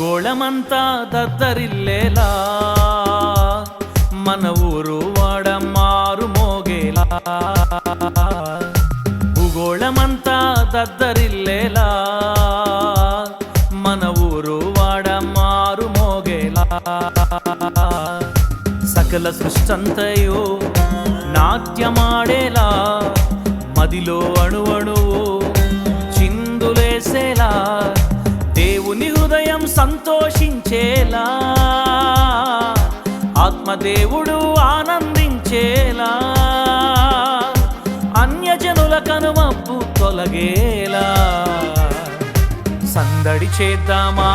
భూగోళమంతా దద్దరిల్లేలా. మన ఊరు వాడ మారు మోగేలా. భూగోళమంతా దద్దరిల్లేలా. మన ఊరు వాడ మారు మోగేలా. సకల సృష్టంతయో నాట్యమాడేలా. మదిలో అణువణు సంతోషించేలా ఆత్మదేవుడు ఆనందించేలా అన్యజనుల కనుమప్పు తొలగేలా. సందడి చేద్దామా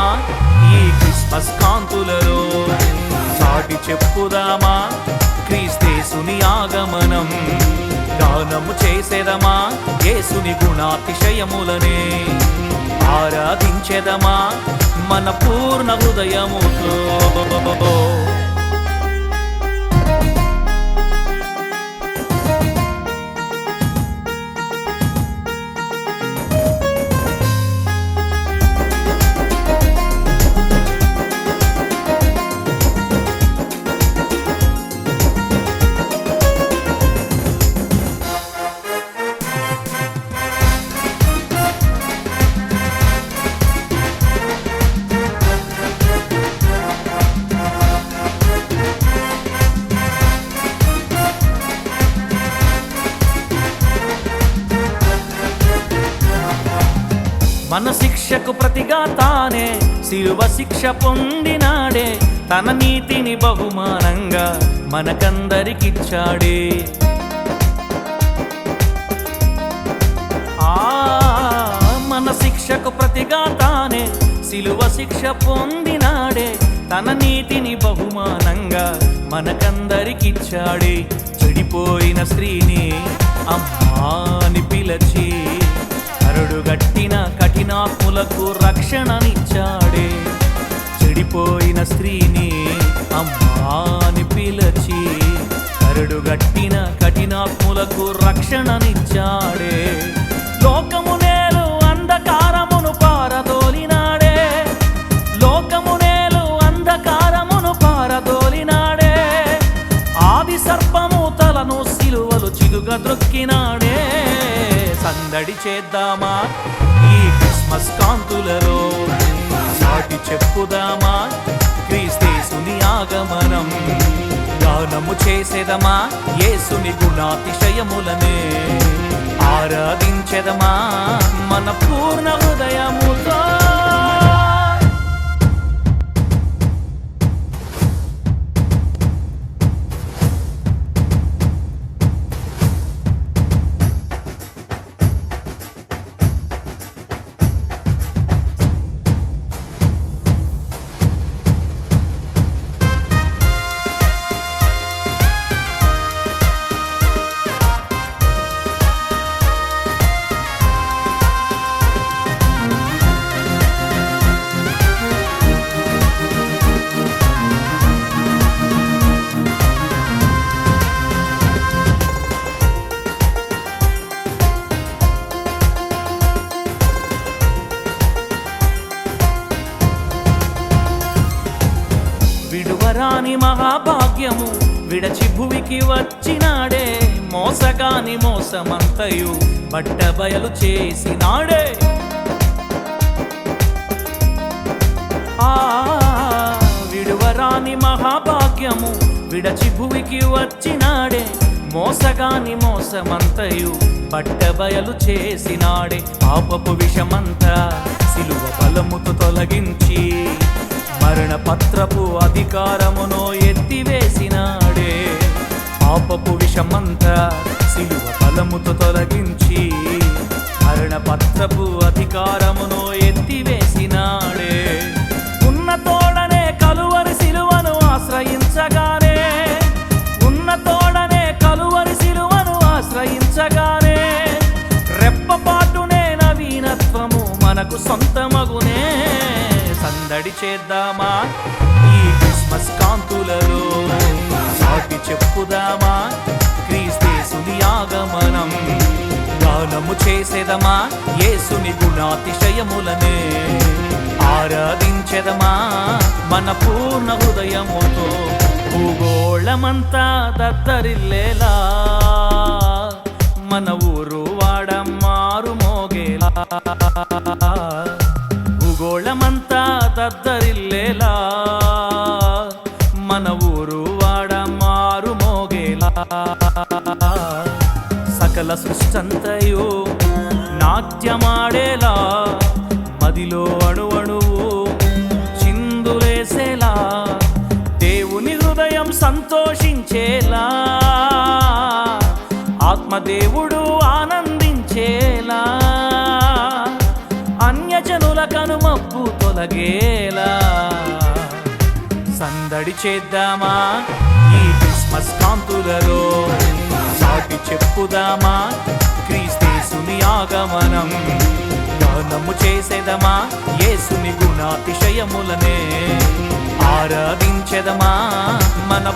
ఈ క్రిస్మస్ కాంతులలో? సాటి చెప్పుదామా క్రీస్తేసుని ఆగమనం? గానము చేసేదమా యేసుని గుణాతిశయములనే? ఆరాధించెదమా మన పూర్ణ హృదయముతో. మన శిక్షకు ప్రతిగా తానే శిలువ శిక్ష పొందినాడే తన నీతిని బహుమానంగా మనకందరికిచ్చాడే. ఆ మన శిక్షకు ప్రతిగా తానే శిలువ శిక్ష పొందినాడే తన నీతిని బహుమానంగా మనకందరికిచ్చాడే. చెడిపోయిన స్త్రీని అమ్మా అని పిలచి కరడుగట్టిన కఠినాత్ములకు రక్షణనిచ్చాడే. చెడిపోయిన స్త్రీని అమ్మా అని పిలచి కరడుగట్టిన కఠినాత్ములకు రక్షణనిచ్చాడే. లోకము నేలు అంధకారమును పారదోలినాడే. లోకము నేలు అంధకారమును పారదోలినాడే. ఆది సర్పము తలను సిలువలు చిగుగా దొక్కినాడే. సందడి చేద్దామా? ఈ క్రిస్మస్ కాంతులలో సాటి చెప్పుదామా? క్రీస్తేసుని ఆగమనం గానము చేసేదమా? యేసుని గుణాతిశయములనే ఆరాధించెదమా? మన పూర్ణ హృదయములు రాని మహాభాగ్యము. విడచి భువికి వచ్చినాడే మోసగాని మోసమంతయు బట్ట బయలు చేసినాడే. ఆ విడువరాని మహాభాగ్యము. విడచి భువికి వచ్చినాడే మోసగాని మోసమంతయు బట్ట బయలు చేసినాడే. పాపపు విషమంతా సిలువ బలముతో తొలగించి మరణ పత్రపు అధికారమును ఎత్తివేసినాడే. పాపపు విషమంతా సిలువ ఫలముతో తొలగించి మరణ పత్రపు అధికారమును ఎత్తివేసినాడే. ఉన్న తోడనే కలువరి సిలువను ఆశ్రయించగానే ఉన్న తోడనే కలువరి సిలువను ఆశ్రయించగానే రెప్పపాటునే నవీనత్వము మనకు సొంతమగునే గడిచేద్దామా చేద్దామా? ఈ క్రిస్మస్ కాంతులలో సాటి చెప్పుదామా? క్రీస్తేసుని ఆగమనం గానము చేసేదమా? యేసుని గుణాతిశయములనే ఆరాధించెదమా? మన పూర్ణ హృదయముతో భూగోళమంతా దద్దరిల్లేలా మన ఊరు వాడ మారు మోగేలా? దద్దరిల్లేలా మన ఊరు వాడ మారు మోగేలా? సకల సృష్టంతయు నాట్యమాడేలా? మదిలో అణువణువు చిందులేసేలా? దేవుని హృదయం సంతోషించేలా? ఆత్మదేవుడు ఆనంద తొలగేలా? సందడి చేద్దామా? ఈ క్రిస్మస్ కాంతులలో సాటి చెప్పుదామా? క్రీస్తేసుని ఆగమనం గానము చేసేదమా? యేసుని గుణాతిశయములనే ఆరాధించెదమా? మన